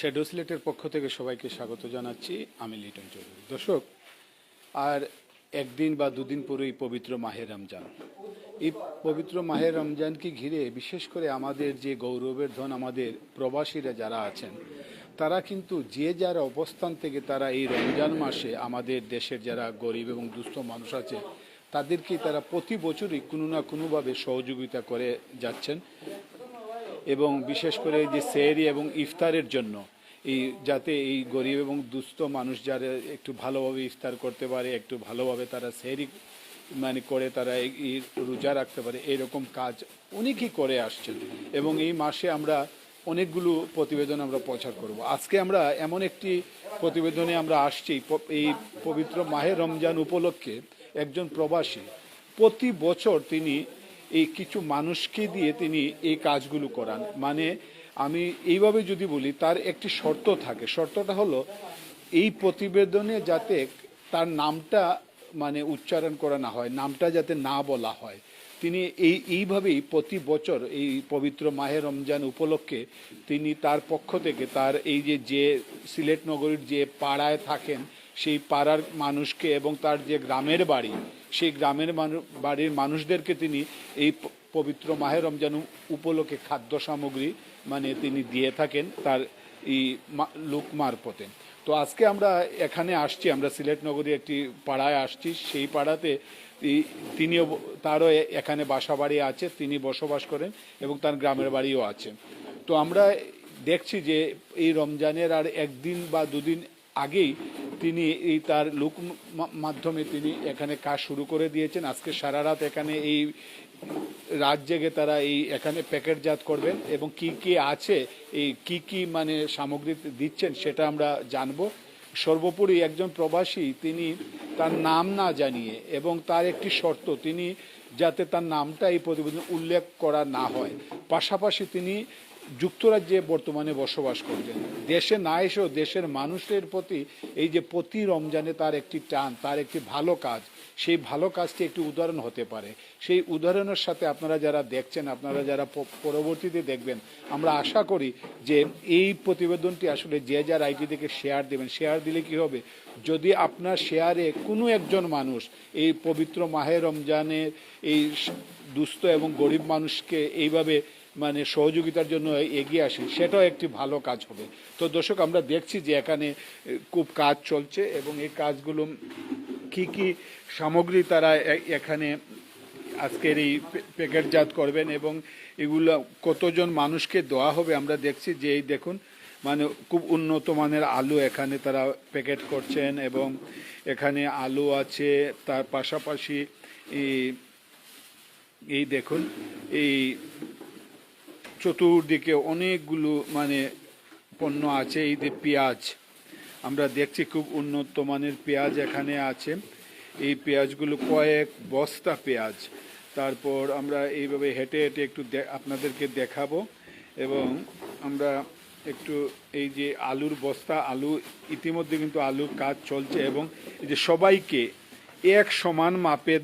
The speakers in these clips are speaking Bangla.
শ্যাডো সিলেটের পক্ষ থেকে সবাইকে স্বাগত জানাচ্ছি। আমি লিটন চৌধুরী। দর্শক, আর একদিন বা দুদিন পরেই পবিত্র মাহের রমজান। এই পবিত্র মাহের রমজানকে ঘিরে বিশেষ করে আমাদের যে গৌরবের ধন আমাদের প্রবাসীরা যারা আছেন, তারা কিন্তু যে যার অবস্থান থেকে তারা এই রমজান মাসে আমাদের দেশের যারা গরিব এবং দুস্থ মানুষ আছে তাদেরকে তারা প্রতি বছরই কোনো না কোনোভাবে সহযোগিতা করে যাচ্ছেন। এবং বিশেষ করে যে সেহরি এবং ইফতারের জন্য, এই যাতে এই গরিব এবং দুস্থ মানুষ যারা একটু ভালোভাবে ইফতার করতে পারে, একটু ভালোভাবে তারা সেহরি মানে করে তারা এই রোজা রাখতে পারে, এরকম কাজ অনেকেই করে আসছেন। এবং এই মাসে আমরা অনেকগুলো প্রতিবেদন আমরা প্রচার করব। আজকে আমরা এমন একটি প্রতিবেদনে আমরা আসছি এই পবিত্র মাহে রমজান উপলক্ষে একজন প্রবাসী। প্রতি বছর তিনি এই কিছু মানুষকে দিয়ে তিনি এই কাজগুলো করান। মানে আমি এইভাবে যদি বলি, তার একটি শর্ত থাকে। শর্তটা হলো, এই প্রতিবেদনে যাতে তার নামটা মানে উচ্চারণ করা না হয়, নামটা যাতে না বলা হয়। তিনি এই, এইভাবেই প্রতি বছর এই পবিত্র মাহে রমজান উপলক্ষে তিনি তার পক্ষ থেকে তার এই যে যে সিলেট নগরীর যে পাড়ায় থাকেন, সেই পাড়ার মানুষকে এবং তার যে গ্রামের বাড়ি সেই গ্রামের বাড়ির মানুষদেরকে তিনি এই পবিত্র মাহে রমজান উপলক্ষে খাদ্য সামগ্রী মানে তিনি দিয়ে থাকেন তার এই লোক মারফতে। তো আজকে আমরা এখানে আসছি, আমরা সিলেট নগরী একটি পাড়ায় আসছি, সেই পাড়াতে তিনিও তারও এখানে বাসা বাড়ি আছে, তিনি বসবাস করেন এবং তার গ্রামের বাড়িও আছে। তো আমরা দেখছি যে এই রমজানের আর একদিন বা দুদিন আগেই তিনি এই তার লোক মাধ্যমে তিনি এখানে কাজ শুরু করে দিয়েছেন। আজকে সারা রাত এখানে এই রাত জেগে তারা এই এখানে প্যাকেটজাত করবেন এবং কি কি আছে, এই কি কি মানে সামগ্রী দিচ্ছেন সেটা আমরা জানব। সর্বোপরি একজন প্রবাসী তিনি তার নাম না জানিয়ে এবং তার একটি শর্ত, তিনি যাতে তার নামটা এই প্রতিবেদন উল্লেখ করা না হয়। পাশাপাশি তিনি যুক্তরাজ্যে বর্তমানে বসবাস করছেন। দেশে না এসেও দেশের মানুষের প্রতি এই যে প্রতি রমজানে তার একটি টান, তার একটি ভালো কাজ, সেই ভালো কাজটি একটি উদাহরণ হতে পারে। সেই উদাহরণের সাথে আপনারা যারা দেখছেন, আপনারা যারা পরবর্তীতে দেখবেন, আমরা আশা করি যে এই প্রতিবেদনটি আসলে যে যার আইটি থেকে শেয়ার দেবেন। শেয়ার দিলে কি হবে? যদি আপনার শেয়ারে কোনো একজন মানুষ এই পবিত্র মাহে রমজানে এই দুস্থ এবং গরিব মানুষকে এইভাবে মানে সহযোগিতার জন্য এগিয়ে আসেন সেটাও একটি ভালো কাজ হবে। তো দর্শক, আমরা দেখছি যে এখানে খুব কাজ চলছে এবং এই কাজগুলো কি কি সামগ্রী তারা এখানে আজকের এই প্যাকেটজাত করবেন এবং এগুলো কতজন মানুষকে দেওয়া হবে আমরা দেখছি যে এই দেখুন মানে খুব উন্নত মানের আলু এখানে তারা প্যাকেট করছেন এবং এখানে আলু আছে, তার পাশাপাশি এই এই দেখুন, এই চতুর্দিকে অনেকগুলো মানে পণ্য আছে, এই যে পেঁয়াজ। আমরা দেখছি খুব উন্নত মানের পেঁয়াজ এখানে আছে। এই পেঁয়াজগুলো কয়েক বস্তা পেঁয়াজ। তারপর আমরা এইভাবে হেঁটে হেঁটে একটু আপনাদেরকে দেখাবো। এবং আমরা একটু এই যে আলুর বস্তা, আলু, ইতিমধ্যে কিন্তু আলুর কাজ চলছে এবং এই যে সবাইকে এক সমান মাপে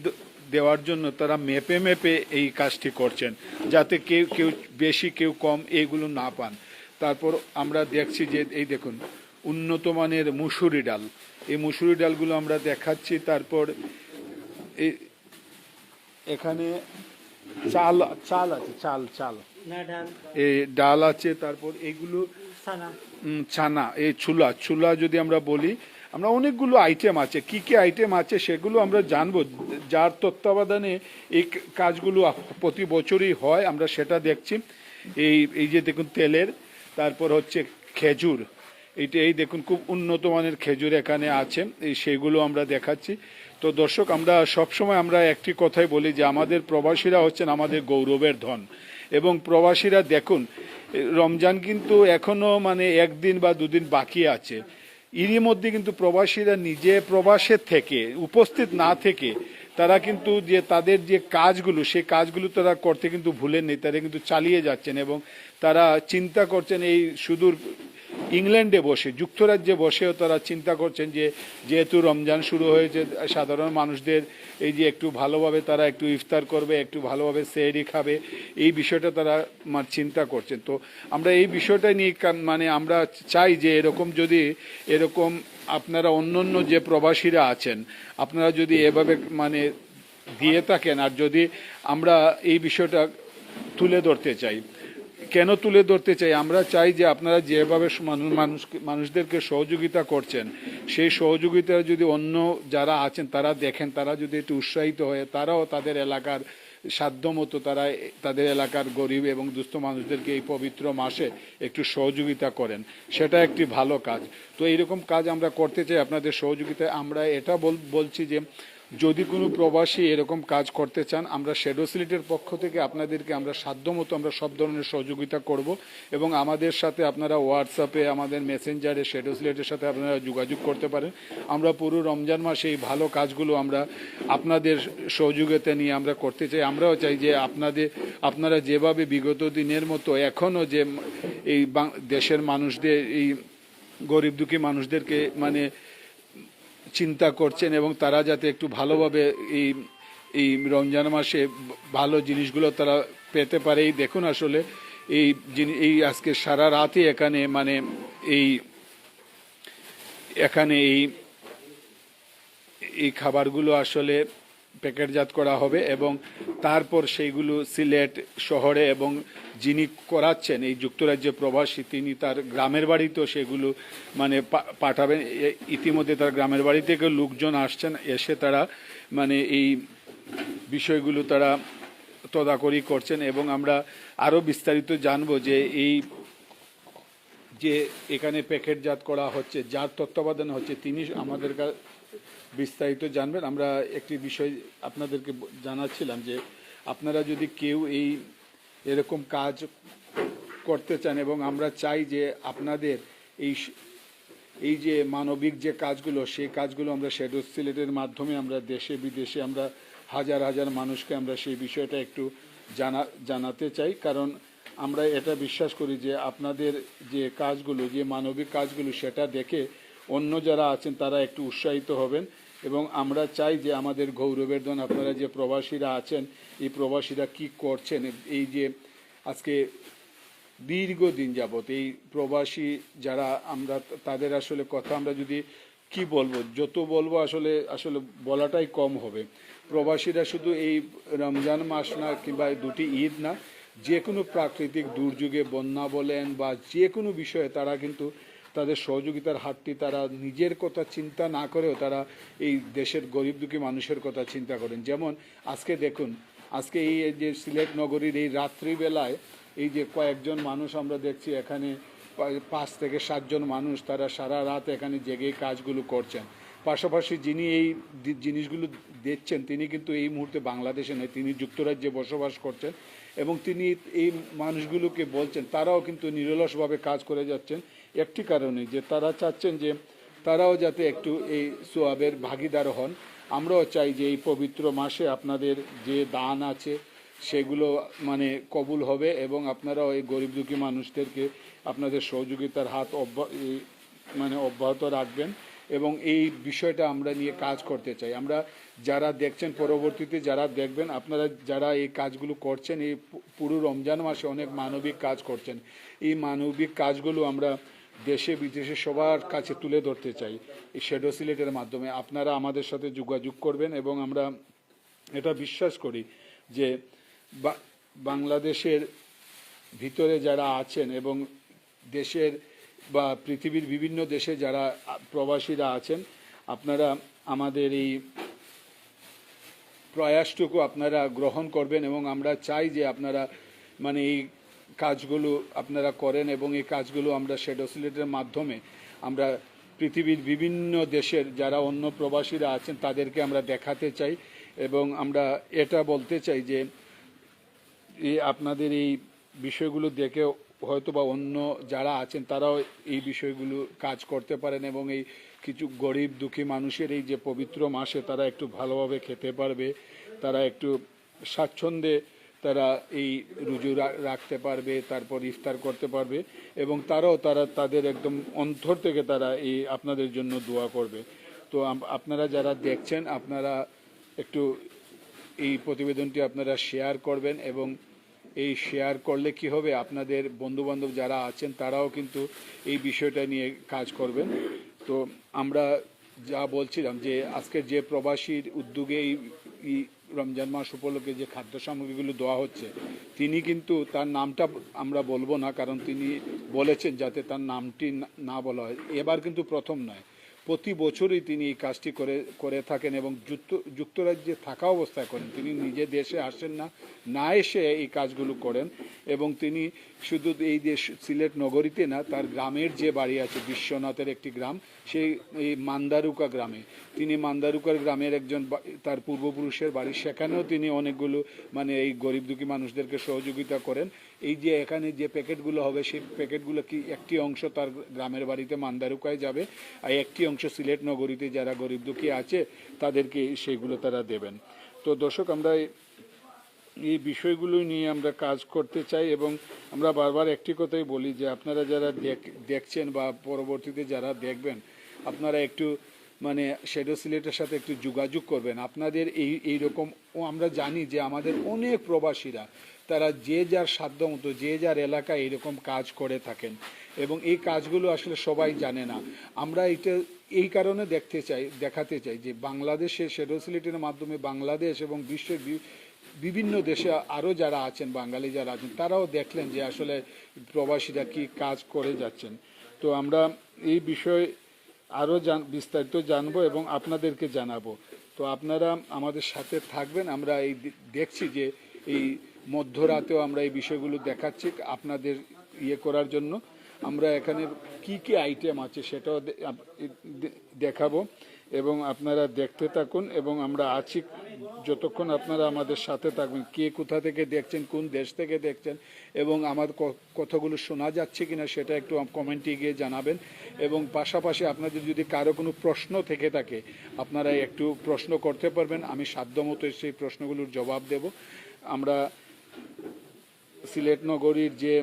দেওয়ার জন্য তারা মেপে মেপে এই কাজটি করছেন যাতে কেউ কেউ বেশি কেউ কম এইগুলো না পান। তারপর আমরা দেখছি যে এই দেখুন উন্নত মানের মুসুরি ডাল। এই মুসুরি ডালগুলো আমরা দেখাচ্ছি তারপর এই- এখানে চাল চাল আছে চাল চাল। এই ডাল আছে তারপর এইগুলো ছানা এই চুলা। চুলা যদি আমরা বলি আমরা অনেকগুলো আইটেম আছে, কি কি আইটেম আছে সেগুলো আমরা জানব। যার তত্ত্বাবধানে এই কাজগুলো প্রতি বছরই হয়, আমরা সেটা দেখছি। এই এই যে দেখুন তেলের, তারপর হচ্ছে খেজুর। এইটা, এই দেখুন খুব উন্নত মানের খেজুর এখানে আছে, এই সেগুলো আমরা দেখাচ্ছি। তো দর্শক, আমরা সবসময় আমরা একটি কথাই বলি যে আমাদের প্রবাসীরা হচ্ছেন আমাদের গৌরবের ধন। এবং প্রবাসীরা দেখুন রমজান কিন্তু এখনও মানে একদিন বা দুদিন বাকি আছে। এরই মধ্যে কিন্তু প্রবাসীরা নিজে প্রবাসে থেকে, উপস্থিত না থেকে, তারা কিন্তু যে তাদের যে কাজগুলো, সেই কাজগুলো তারা করতে কিন্তু ভুলেননি, তারা কিন্তু চালিয়ে যাচ্ছেন এবং তারা চিন্তা করছেন এই সুদূর ইংল্যান্ডে বসে, যুক্তরাজ্যে বসেও তারা চিন্তা করছেন যে, যেহেতু রমজান শুরু হয়েছে, সাধারণ মানুষদের এই যে একটু ভালোভাবে তারা একটু ইফতার করবে, একটু ভালোভাবে সেহরি খাবে, এই বিষয়টা তারা চিন্তা করছেন। তো আমরা এই বিষয়টা নিয়ে মানে আমরা চাই যে এরকম যদি, এরকম আপনারা অন্য অন্য যে প্রবাসীরা আছেন, আপনারা যদি এভাবে মানে দিয়ে থাকেন, আর যদি আমরা এই বিষয়টা তুলে ধরতে চাই। কেন তুলে ধরতে চাই? আমরা চাই যে আপনারা যেভাবে মানুষ মানুষ মানুষদেরকে সহযোগিতা করছেন, সেই সহযোগিতা যদি অন্য যারা আছেন, তারা দেখেন, তারা যদি একটু উৎসাহিত হয়ে, তারাও তাদের এলাকার সাধ্যমতো, তারা তাদের এলাকার গরিব এবং দুস্থ মানুষদেরকে এই পবিত্র মাসে একটু সহযোগিতা করেন। সেটা একটি ভালো কাজ। তো এইরকম কাজ আমরা করতে চাই আপনাদের সহযোগিতায়। আমরা এটা বল- বলছি যে যদি কোনো প্রবাসী এরকম কাজ করতে চান, আমরা শ্যাডো সিলেটের পক্ষ থেকে আপনাদেরকে আমরা সাধ্যমতো আমরা সব ধরনের সহযোগিতা করব এবং আমাদের সাথে আপনারা হোয়াটসঅ্যাপে আমাদের মেসেঞ্জারে শ্যাডো সিলেটের সাথে আপনারা যোগাযোগ করতে পারেন। আমরা পুরো রমজান মাসে এই ভালো কাজগুলো আমরা আপনাদের সহযোগিতা নিয়ে আমরা করতে চাই। আমরাও চাই যে আপনাদের, আপনারা যেভাবে বিগত দিনের মতো এখনও যে এই দেশের মানুষদের, এই গরিব দুঃখী মানুষদেরকে মানে চিন্তা করছেন এবং তারা যাতে একটু ভালোভাবে এই এই রমজান মাসে ভালো জিনিসগুলো তারা পেতে পারে। এই দেখুন আসলে এই এই আজকে সারা রাতই এখানে মানে এই, এখানে এই এই খাবারগুলো আসলে প্যাকেটজাত করা হবে এবং তারপর সেইগুলো সিলেট শহরে এবং যিনি করাচ্ছেন, এই যুক্তরাজ্যে প্রবাসী, তিনি তার গ্রামের বাড়িতেও সেগুলো মানে পাঠাবেন। ইতিমধ্যে তার গ্রামের বাড়ি থেকে লোকজন আসছেন, এসে তারা মানে এই বিষয়গুলো তারা তদাকরি করছেন এবং আমরা আরও বিস্তারিত জানব যে এই যে এখানে প্যাকেটজাত করা হচ্ছে, যার তত্ত্বাবধান হচ্ছে, তিনি আমাদের বিস্তারিত জানবেন। আমরা একটি বিষয় আপনাদেরকে জানাচ্ছিলাম যে আপনারা যদি কেউ এই এরকম কাজ করতে চান এবং আমরা চাই যে আপনাদের এই এই যে মানবিক যে কাজগুলো, সেই কাজগুলো আমরা শেডো সিলেটের মাধ্যমে আমরা দেশে, বিদেশে আমরা হাজার হাজার মানুষকে আমরা সেই বিষয়টা একটু জানা, জানাতে চাই। কারণ আমরা এটা বিশ্বাস করি যে আপনাদের যে কাজগুলো, যে মানবিক কাজগুলো, সেটা দেখে অন্য যারা আছেন, তারা একটু উৎসাহিত হবেন। এবং আমরা চাই যে আমাদের গৌরবের ধন আপনারা যে প্রবাসীরা আছেন, এই প্রবাসীরা কি করছেন, এই যে আজকে দীর্ঘদিন যাবৎ এই প্রবাসী যারা আমরা, তাদের আসলে কথা আমরা যদি কি বলব, যত বলব আসলে আসলে বলাটাই কম হবে। প্রবাসীরা শুধু এই রমজান মাস না কিংবা দুটি ঈদ না, যে কোনো প্রাকৃতিক দুর্যোগে বন্যা বলেন বা যে কোনো বিষয়ে তারা কিন্তু তাদের সহযোগিতার হাতটি তারা নিজের কথা চিন্তা না করেও তারা এই দেশের গরিব দুঃখী মানুষের কথা চিন্তা করেন। যেমন আজকে দেখুন, আজকে এই যে সিলেট নগরীর এই রাত্রিবেলায় এই যে কয়েকজন মানুষ আমরা দেখছি, এখানে পাঁচ থেকে সাতজন মানুষ তারা সারা রাত এখানে জেগে কাজগুলো করছেন। পাশাপাশি যিনি এই জিনিসগুলো দেখছেন, তিনি কিন্তু এই মুহূর্তে বাংলাদেশে নেই, তিনি যুক্তরাজ্যে বসবাস করছেন এবং তিনি এই মানুষগুলোকে বলছেন, তারাও কিন্তু নিরলসভাবে কাজ করে যাচ্ছেন। একটি কারণে যে তারা চাচ্ছেন যে তারাও যাতে একটু এই সোয়াবের ভাগিদার হন। আমরাও চাই যে এই পবিত্র মাসে আপনাদের যে দান আছে, সেগুলো মানে কবুল হবে এবং আপনারাও এই গরিব দুঃখী মানুষদেরকে আপনাদের সহযোগিতার হাত মানে অব্যাহত রাখবেন এবং এই বিষয়টা আমরা নিয়ে কাজ করতে চাই। আমরা যারা দেখছেন পরবর্তীতে, যারা দেখবেন, আপনারা যারা এই কাজগুলো করছেন, এই পুরো রমজান মাসে অনেক মানবিক কাজ করছেন। এই মানবিক কাজগুলো আমরা দেশে, বিদেশে সবার কাছে তুলে ধরতে চাই। এই শেডো সিলেটের মাধ্যমে আপনারা আমাদের সাথে যোগাযোগ করবেন এবং আমরা এটা বিশ্বাস করি যে বাংলাদেশের ভিতরে যারা আছেন এবং দেশের বা পৃথিবীর বিভিন্ন দেশে যারা প্রবাসীরা আছেন, আপনারা আমাদের এই প্রয়াসটুকু আপনারা গ্রহণ করবেন এবং আমরা চাই যে আপনারা মানে এই কাজগুলো আপনারা করেন এবং এই কাজগুলো আমরা শেডো সিলেটের মাধ্যমে আমরা পৃথিবীর বিভিন্ন দেশের যারা অন্য প্রবাসীরা আছেন, তাদেরকে আমরা দেখাতে চাই এবং আমরা এটা বলতে চাই যে আপনাদের এই বিষয়গুলো দেখে হয়তো বা অন্য যারা আছেন, তারাও এই বিষয়গুলো কাজ করতে পারেন এবং এই কিছু গরিব দুঃখী মানুষের এই যে পবিত্র মাসে তারা একটু ভালোভাবে খেতে পারবে, তারা একটু স্বাচ্ছন্দ্যে তারা এই রুজু রাখতে পারবে, তারপর ইফতার করতে পারবে এবং তারাও তারা তাদের একদম অন্তর থেকে তারা এই আপনাদের জন্য দোয়া করবে। তো আপনারা যারা দেখছেন, আপনারা একটু এই প্রতিবেদনটি আপনারা শেয়ার করবেন এবং এই শেয়ার করলে কি হবে, আপনাদের বন্ধু বান্ধব যারা আছেন তারাও কিন্তু এই বিষয়টা নিয়ে কাজ করবেন। তো আমরা যা বলছিলাম যে আজকের যে প্রবাসীর উদ্যোগে এই রমজান মাস উপলক্ষে যে খাদ্য সামগ্রীগুলো দেওয়া হচ্ছে, তিনি কিন্তু তার নামটা আমরা বলব না, কারণ তিনি বলেছেন যাতে তার নামটি না- বলা হয়। এবার কিন্তু প্রথম নয়। প্রতি বছরই তিনি এই কাজটি করে করে থাকেন এবং যুক্ত, যুক্তরাজ্যে থাকা অবস্থায় করেন। তিনি নিজে দেশে আসেন না না এসে এই কাজগুলো করেন এবং তিনি শুধু এই দেশ সিলেট নগরীতে না, তার গ্রামের যে বাড়ি আছে, বিশ্বনাথের একটি গ্রাম, সেই এই মান্দারুকা গ্রামে। তিনি মান্দারুকার গ্রামের একজন তার পূর্বপুরুষের বাড়ি। সেখানেও তিনি অনেকগুলো মানে এই গরিব দুঃখী মানুষদেরকে সহযোগিতা করেন। এই যে এখানে যে প্যাকেটগুলো হবে, সেই প্যাকেটগুলো কি একটি অংশ তার গ্রামের বাড়িতে মান্দারুকায় যাবে, আর একটি অংশ সিলেট নগরীতে যারা গরিব দুঃখী আছে, তাদেরকে সেগুলো তারা দেবেন। তো দর্শক, আমরা এই- বিষয়গুলো নিয়ে আমরা কাজ করতে চাই এবং আমরা বারবার একটি কথাই বলি যে আপনারা যারা দেখ- দেখছেন বা পরবর্তীতে যারা দেখবেন, আপনারা একটু মানে শেডো সিলেটের সাথে একটু যোগাযোগ করবেন। আপনাদের এই এই রকম আমরা জানি যে আমাদের অনেক প্রবাসীরা, তারা যে যার সাধ্য মতো, যে যার এলাকায় এরকম কাজ করে থাকেন এবং এই কাজগুলো আসলে সবাই জানে না। আমরা এটা, এই কারণে দেখতে চাই, দেখাতে চাই যে বাংলাদেশে শেডো সিলেটের মাধ্যমে বাংলাদেশ এবং বিশ্বের বিভিন্ন দেশে আরও যারা আছেন, বাঙালি যারা আছেন, তারাও দেখলেন যে আসলে প্রবাসীরা কি কাজ করে যাচ্ছেন। তো আমরা এই বিষয়ে আরও জান, বিস্তারিত জানব এবং আপনাদেরকে জানাব। তো আপনারা আমাদের সাথে থাকবেন, আমরা এই দেখছি যে এই মধ্যরাতেও আমরা এই বিষয়গুলো দেখাচ্ছি আপনাদের ইয়ে করার জন্য। আমরা এখানে কি কি আইটেম আছে সেটাও দেখাবো। এবং আপনারা দেখতে থাকুন এবং আমরা আছি যতক্ষণ আপনারা আমাদের সাথে থাকবেন। কে কোথা থেকে দেখছেন, কোন দেশ থেকে দেখছেন এবং আমার কথাগুলো শোনা যাচ্ছে কিনা সেটা একটু কমেন্টে গিয়ে জানাবেন। এবং পাশাপাশি আপনাদের যদি কারও কোনো প্রশ্ন থেকে থাকে, আপনারা একটু প্রশ্ন করতে পারবেন। আমি সাধ্যমতো সেই প্রশ্নগুলোর জবাব দেব। আমরা সিলেট নগরীর যে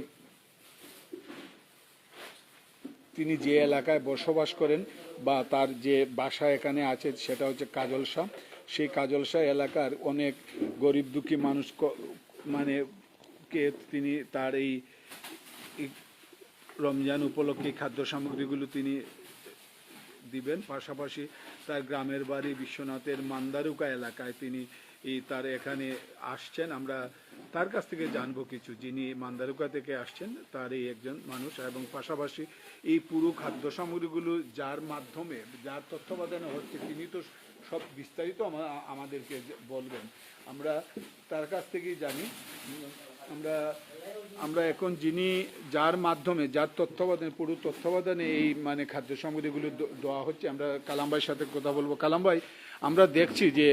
তিনি যে এলাকায় বসবাস করেন বা তার যে বাসা এখানে আছে, সেটা হচ্ছে কাজলসা সেই কাজলসা এলাকার অনেক গরিব দুঃখী মানুষ মানে কে তিনি তার এই রমজান উপলক্ষে খাদ্য সামগ্রীগুলো তিনি দিবেন। পাশাপাশি তার গ্রামের বাড়ি বিশ্বনাথের মান্দারুকা এলাকায় তিনি এই তার এখানে আসছেন। আমরা তার কাছ থেকে জানব কিছু। যিনি মান্দারুকা থেকে আসছেন তার এই একজন মানুষ এবং পাশাপাশি এই পুরো খাদ্য সামগ্রীগুলো যার মাধ্যমে, যার তত্ত্বাবধানে হচ্ছে, তিনি তো সব বিস্তারিত আমাদেরকে বলবেন। আমরা তার কাছ থেকেই জানি। আমরা আমরা এখন যিনি যার মাধ্যমে, যার তত্ত্বাবধানে, পুরো তত্ত্বাবধানে এই মানে খাদ্য সামগ্রীগুলো দেওয়া হচ্ছে, আমরা কালাম সাথে কথা বলব। কালাম আমরা দেখছি যে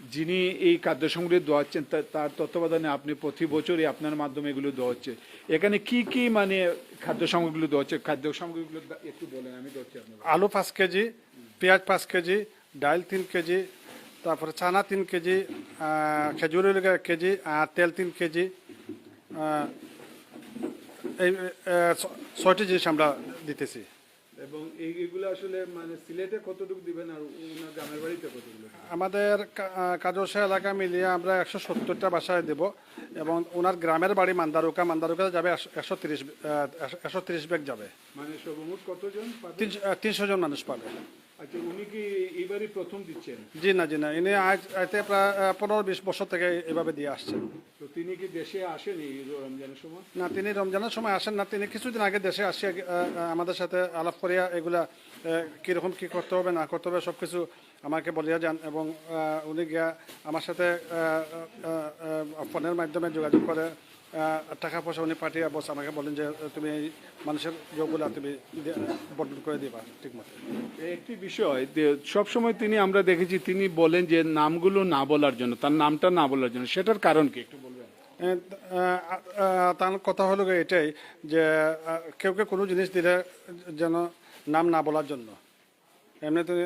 যিনি এই খাদ্য সামগ্রী দেওয়াচ্ছেন তা- তার তত্ত্বাবধানে আপনি প্রতি বছরই আপনার মাধ্যমে এগুলো দেওয়া হচ্ছে এখানে কি কি মানে খাদ্য সামগ্রীগুলো দেওয়া হচ্ছে খাদ্য সামগ্রীগুলো একটু বলেন, আমি আলু পাঁচ কেজি, পেঁয়াজ পাঁচ কেজি ডাল তিন কেজি, তারপরে চানা তিন কেজি খেজুরের কেজি, আর তেল তিন কেজি এই ছয়টি জিনিস আমরা দিতেছি। এবং এই এগুলো আসলে মানে সিলেটে কতটুকু দিবেন আর ওনার গ্রামের বাড়িতে কতটুকু আমাদের কাজসা এলাকা মিলিয়ে আমরা একশো সত্তরটা বাসায় দেব এবং ওনার গ্রামের বাড়ি মান্দারুকা মান্দারুকা যাবে একশো তিরিশ একশো তিরিশ ব্যাগ যাবে। মানে সর্বমোট কতজন তিনশো জন মানুষ পাবে। আচ্ছা উনি কি এইবারই প্রথম দিচ্ছেন? জি না জি না ইনি আজ প্রায় পনেরো বিশ বছর থেকে এভাবে দিয়ে আসছেন। তো তিনি কি দেশে আসেন এই রমজানের সময়? না তিনি রমজানের সময় আসেন না তিনি কিছুদিন আগে দেশে আসে আমাদের সাথে আলাপ করিয়া এগুলা কীরকম কি করতে হবে না করতে হবে সব কিছু আমাকে বলিয়া যান এবং উনি গিয়া আমার সাথে ফোনের মাধ্যমে যোগাযোগ করে। টাকা পয়সা উনি পাঠিয়ে বস আমাকে বলেন যে তুমি এই মানুষের যোগগুলা তুমি বন্টন করে দিবা ঠিক মতো একটি বিষয় সবসময় তিনি আমরা দেখেছি তিনি বলেন যে নামগুলো না বলার জন্য তার নামটা না বলার জন্য সেটার কারণ কি? একটু বলবেন। তার কথা হলো এটাই যে কেউ কেউ কোনো জিনিস দিলে যেন নাম না বলার জন্য। এমনি তিনি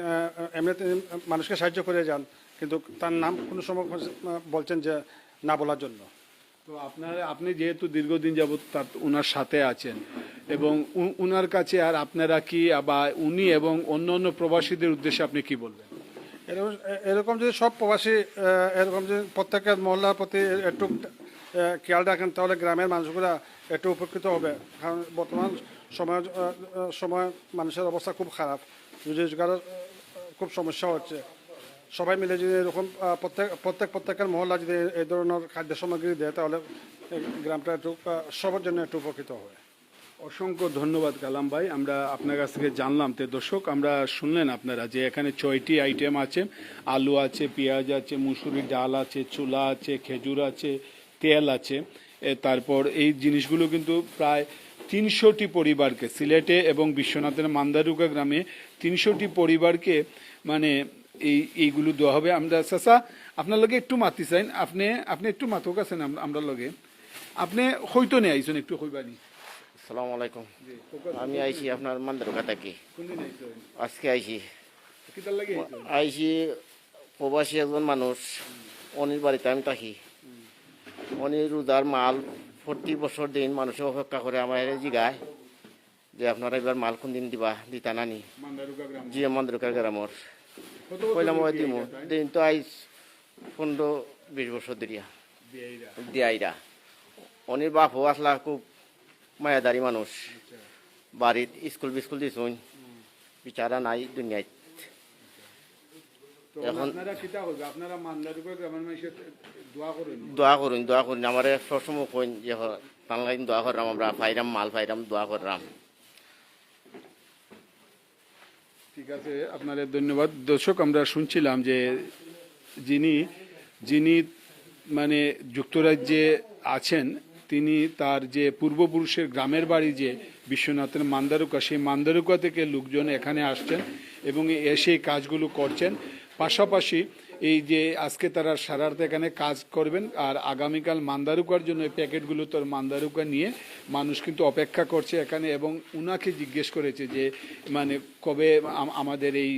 এমনি তিনি মানুষকে সাহায্য করে যান কিন্তু তার নাম কোনো সময় বলছেন যে না বলার জন্য। তো আপনার, আপনি যেহেতু দীর্ঘদিন যাবত তার ওনার সাথে আছেন, এবং উনার কাছে আর আপনারা কি, বা উনি এবং অন্য অন্য প্রবাসীদের উদ্দেশ্যে আপনি কি বলবেন? এরকম এরকম যদি সব প্রবাসী এরকম যদি প্রত্যেকের মহল্লার প্রতি একটু খেয়াল রাখেন, তাহলে গ্রামের মানুষগুলা একটু উপকৃত হবে। কারণ বর্তমান সময় সময় মানুষের অবস্থা খুব খারাপ। রুজি রোজগারের খুব সমস্যা হচ্ছে। সবাই মিলে যদি এরকম প্রত্যেক প্রত্যেক প্রত্যেকের মহল্লা যদি এই ধরনের খাদ্য সামগ্রী দেয়, তাহলে গ্রামটা একটু সবার জন্য একটু উপকৃত হবে। অসংখ্য ধন্যবাদ কালাম ভাই। আমরা আপনার কাছ থেকে জানলাম তো। দর্শক, আমরা শুনলেন আপনারা যে এখানে ছয়টি আইটেম আছে। আলু আছে, পেঁয়াজ আছে, মুসুরি ডাল আছে, চুলা আছে, খেজুর আছে, তেল আছে। তারপর এই জিনিসগুলো কিন্তু প্রায় তিনশোটি পরিবারকে, সিলেটে এবং বিশ্বনাথের মান্দারুকা গ্রামে তিনশোটি পরিবারকে মানে এই এইগুলো দেওয়া হবে। আমরা চাচা আপনার লগে একটু মাতি চাইন। আপনি আপনি একটু মাথক আছেন আমরা লগে। আপনি হয়তো নেই আইসেন একটু হইবানি সালাম আলাইকুম। আমি আইছি আপনার মান্দারকা থাকি। আজকে আইছি। আইছি প্রবাসী একজন মানুষ। অনির বাড়িতে আমি থাকি। অনির উদার মাল প্রতি বছর দিন মানুষে অপেক্ষা করে আমার জিগায় যে আপনারা এবার মাল কোন দিন দিবা দিতা নানি। জিএম মান্দারকার গ্রামর। কত কইলাম দিমু। দিন তো আইস পনেরো বিশ বছর বিয়েরা দিয়াইরা। অনির বাপও আসলা খুব মায়াদারি মানুষ। বাড়িত স্কুল বিস্কুল দিছুন। বিচারা নাই দুনিয়ায়। দোয়া করুন। দোয়া করুন আমার সবসময় কইন যে তানলাইন দোয়া করলাম আমরা পাইরাম মাল পাইরাম দোয়া করলাম ঠিক আছে, আপনাদের ধন্যবাদ। দর্শক, আমরা শুনছিলাম যে যিনি যিনি মানে যুক্তরাজ্যে আছেন, তিনি তার যে পূর্বপুরুষের গ্রামের বাড়ি যে বিশ্বনাথের মান্দারুকা, সেই মান্দারুকা থেকে লোকজন এখানে আসছেন এবং এসে কাজগুলো করছেন। পাশাপাশি এই যে আজকে তারা সারার্থ এখানে কাজ করবেন, আর আগামীকাল মান্দারুকার জন্য এই প্যাকেটগুলো তোর মান্দারুকা নিয়ে মানুষ কিন্তু অপেক্ষা করছে এখানে এবং উনাকে জিজ্ঞেস করেছে যে মানে কবে আমাদের এই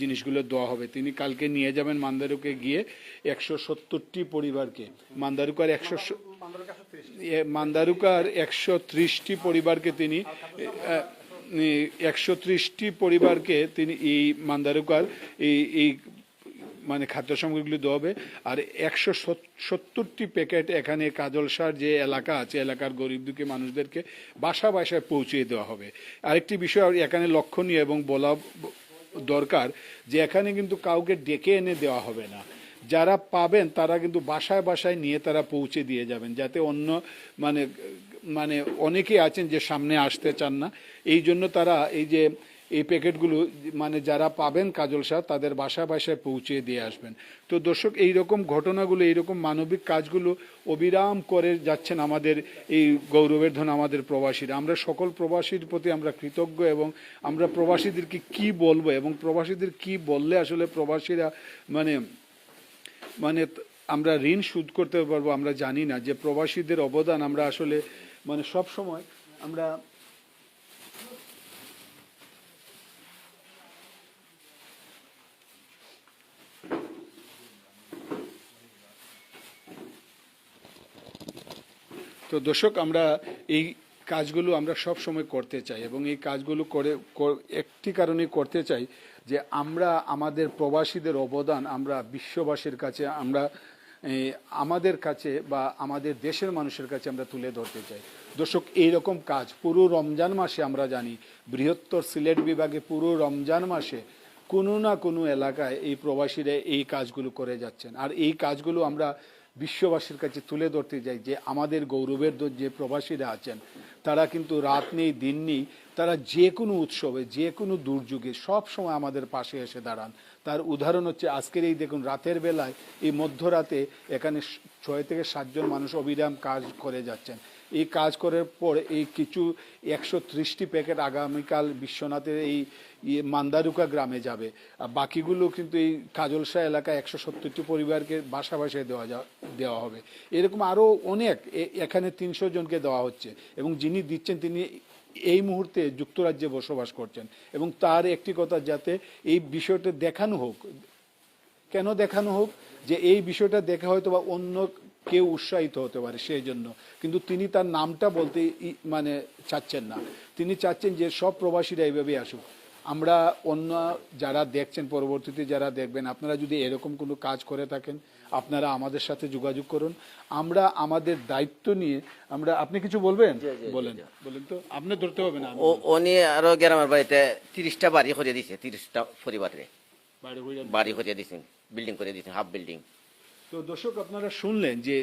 জিনিসগুলো দেওয়া হবে। তিনি কালকে নিয়ে যাবেন মান্দারুকে গিয়ে একশো সত্তরটি পরিবারকে। মান্দারুকার একশো মান্দারুকার একশো ত্রিশটি পরিবারকে তিনি একশো ত্রিশটি পরিবারকে তিনি এই মান্দারুকার এই এই মানে খাদ্য সামগ্রীগুলো দেওয়া হবে। আর একশো সত্তরটি প্যাকেট এখানে কাজলসার যে এলাকা আছে, এলাকার গরিব দুঃখী মানুষদেরকে বাসা বাসায় পৌঁছিয়ে দেওয়া হবে। আরেকটি বিষয় এখানে লক্ষণীয় এবং বলা দরকার যে এখানে কিন্তু কাউকে ডেকে এনে দেওয়া হবে না। যারা পাবেন তারা কিন্তু বাসায় বাসায় নিয়ে তারা পৌঁছে দিয়ে যাবেন, যাতে অন্য মানে মানে অনেকেই আছেন যে সামনে আসতে চান না। এই জন্য তারা এই যে এই প্যাকেটগুলো মানে যারা পাবেন কাজল শাহ, তাদের বাসা বাসায় পৌঁছে দিয়ে আসবেন। তো দর্শক এই রকম ঘটনাগুলো, এইরকম মানবিক কাজগুলো অবিরাম করে যাচ্ছেন আমাদের এই গৌরবের ধন আমাদের প্রবাসীরা। আমরা সকল প্রবাসীর প্রতি আমরা কৃতজ্ঞ এবং আমরা প্রবাসীদেরকে কি বলব এবং প্রবাসীদের কি বললে আসলে প্রবাসীরা মানে মানে আমরা ঋণ শোধ করতে পারব আমরা জানি না। যে প্রবাসীদের অবদান আমরা আসলে মানে সব সময় আমরা তো দর্শক, আমরা এই কাজগুলো আমরা সব সময় করতে চাই এবং এই কাজগুলো করে একটি কারণে করতে চাই যে আমরা আমাদের প্রবাসীদের অবদান, আমরা বিশ্ববাসীর কাছে, আমরা আমাদের কাছে বা আমাদের দেশের মানুষের কাছে আমরা তুলে ধরতে চাই। দর্শক, এইরকম কাজ পুরো রমজান মাসে আমরা জানি, বৃহত্তর সিলেট বিভাগে পুরো রমজান মাসে কোনো না কোনো এলাকায় এই প্রবাসীরা এই কাজগুলো করে যাচ্ছেন। আর এই কাজগুলো আমরা বিশ্ববাসীর কাছে তুলে ধরতে যাই যে আমাদের গৌরবের যে প্রবাসীরা আছেন, তারা কিন্তু রাত নেই, দিন নেই, তারা যে কোনো উৎসবে, যে কোনো দুর্যোগে সব সময় আমাদের পাশে এসে দাঁড়ান। তার উদাহরণ হচ্ছে আজকের এই দেখুন, রাতের বেলায় এই মধ্যরাতে এখানে ছয় থেকে সাতজন মানুষ অবিরাম কাজ করে যাচ্ছেন। এই কাজ করার পর এই কিছু একশো ত্রিশটি প্যাকেট আগামীকাল বিশ্বনাথের এই ইয়ে মান্দারুকা গ্রামে যাবে। আর বাকিগুলো কিন্তু এই কাজলসা এলাকায় একশো সত্তরটি পরিবারকে বাসা বাসায় দেওয়া যা, দেওয়া হবে। এরকম আরও অনেক এখানে তিনশো জনকে দেওয়া হচ্ছে এবং যিনি দিচ্ছেন তিনি এই মুহূর্তে যুক্তরাজ্যে বসবাস করছেন এবং তার একটি কথা যাতে এই বিষয়টা দেখানো হোক। কেন দেখানো হোক? যে এই বিষয়টা দেখা হয়তো বা অন্য কেউ উৎসাহিত হতে পারে সেই জন্য। কিন্তু তিনি তার নামটা বলতে মানে চাচ্ছেন না। তিনি চাচ্ছেন যে সব প্রবাসীরা এইভাবেই আসুক। আমরা অন্য যারা দেখছেন পরবর্তীতে যারা দেখবেন আপনারা যদি এরকম কোনো কাজ করে থাকেন আপনারা আমাদের সাথে যোগাযোগ করুন। আমরা আমাদের দায়িত্ব নিয়ে আমরা আপনি কিছু বলবেন? বলেন। বলেন তো। আপনি ধরতে হবে না। ও উনি আরও গ্রামের বাড়িতে তিরিশটা বাড়ি করে দিছে তিরিশটা পরিবারে। বাড়ি করে দিছেন বিল্ডিং করে দিছেন হাফ বিল্ডিং তো দর্শক আপনারা শুনলেন যে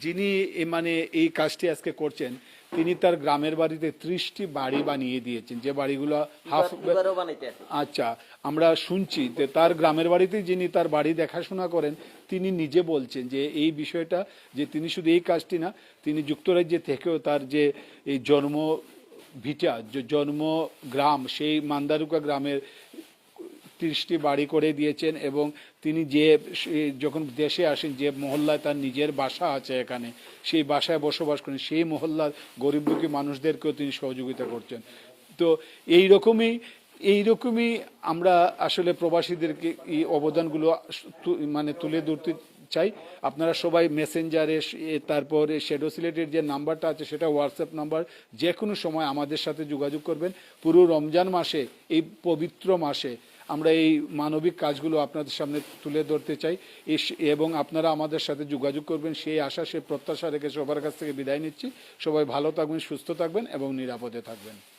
যিনি এ মানে এই কাজটি আজকে করছেন তিনি তার গ্রামের বাড়িতে ত্রিশটি বাড়ি বানিয়ে দিয়েছেন। যে বাড়িগুলো হাফ আচ্ছা আমরা শুনছি যে তার গ্রামের বাড়িতে যিনি তার বাড়ি দেখাশোনা করেন তিনি নিজে বলছেন যে এই বিষয়টা যে তিনি শুধু এই কাজটি না তিনি যুক্তরাজ্যে থেকেও তার যে এই জন্ম ভিটা জন্ম গ্রাম সেই মান্দারুকা গ্রামের তিরিশটি বাড়ি করে দিয়েছেন এবং তিনি যে যখন দেশে আসেন, যে মহল্লায় তার নিজের বাসা আছে এখানে, সেই বাসায় বসবাস করেন, সেই মহল্লার গরিব দুঃখী মানুষদেরকেও তিনি সহযোগিতা করছেন। তো এই রকমই এই রকমই আমরা আসলে প্রবাসীদেরকে এই অবদানগুলো মানে তুলে ধরতে চাই। আপনারা সবাই মেসেঞ্জারে তারপর শেডো সিলেটের যে নাম্বারটা আছে, সেটা হোয়াটসঅ্যাপ নাম্বার যে কোনো সময় আমাদের সাথে যোগাযোগ করবেন। পুরো রমজান মাসে, এই পবিত্র মাসে আমরা এই মানবিক কাজগুলো আপনাদের সামনে তুলে ধরতে চাই। এবং আপনারা আমাদের সাথে যোগাযোগ করবেন। সেই আশা, সেই প্রত্যাশা রেখে সবার কাছ থেকে বিদায় নিচ্ছি। সবাই ভালো থাকবেন, সুস্থ থাকবেন এবং নিরাপদে থাকবেন।